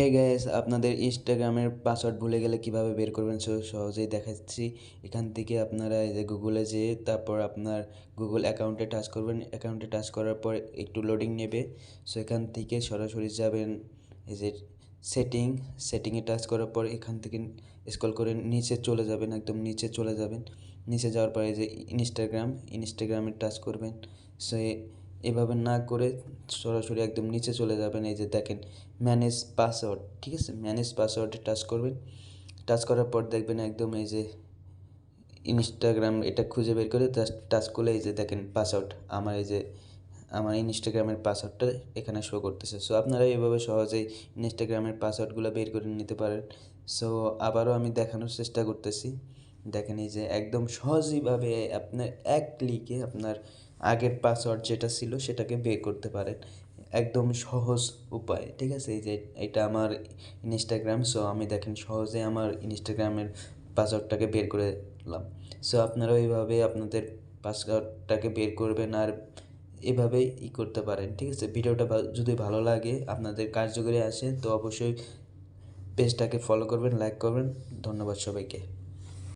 Hey guys আপনাদের ইনস্টাগ্রামের password ভুলে গেলে কীভাবে বের করবেন? সহজেই দেখাচ্ছি। এখান থেকে আপনারা এই যে গুগলে যেয়ে, তারপর আপনার গুগল অ্যাকাউন্টে টাচ করবেন। অ্যাকাউন্টে টাচ করার পর একটু লোডিং নেবে। সো এখান থেকে সরাসরি যাবেন। এই যে সেটিং সেটিংয়ে টাচ করার পর এখান থেকে স্ক্রল করে নিচে চলে যাবেন, একদম নিচে চলে যাবেন। নিচে যাওয়ার পরে যে ইনস্টাগ্রাম ইনস্টাগ্রামে টাচ করবেন। সো এভাবে না করে সরাসরি একদম নিচে চলে যাবেন। এই যে দেখেন ম্যানেজ পাসওয়ার্ড ঠিক আছে? ম্যানেজ পাসওয়ার্ডে টাচ করবেন। টাচ করার পর দেখবেন একদম এই যে ইনস্টাগ্রাম এটা খুঁজে বের করে টাচ করলে এই যে দেখেন পাসওয়ার্ড আমার এই যে, আমার ইনস্টাগ্রামের পাসওয়ার্ডটা এখানে শো করতেছে। সো আপনারা এভাবে সহজেই ইনস্টাগ্রামের পাসওয়ার্ডগুলো বের করে নিতে পারেন। সো আবারও আমি দেখানোর চেষ্টা করতেছি। দেখেন এই যে একদম সহজইভাবে আপনার এক ক্লিকে আপনার আগের পাসওয়ার্ড যেটা ছিল সেটাকে বের করতে পারেন। একদম সহজ উপায়, ঠিক আছে? এই যে এটা আমার ইনস্টাগ্রাম সো আমি দেখেন সহজে আমার ইনস্টাগ্রামের পাসওয়ার্ডটাকে বের করে দিলাম সো আপনারা এইভাবে আপনাদের পাসওয়ার্ডটাকে বের করবেন আর এভাবেই ই করতে পারেন, ঠিক আছে? ভিডিওটা যদি ভালো লাগে, আপনাদের কার্যকরী আসে, তো অবশ্যই পেজটাকে ফলো করবেন লাইক করবেন। ধন্যবাদ সবাইকে।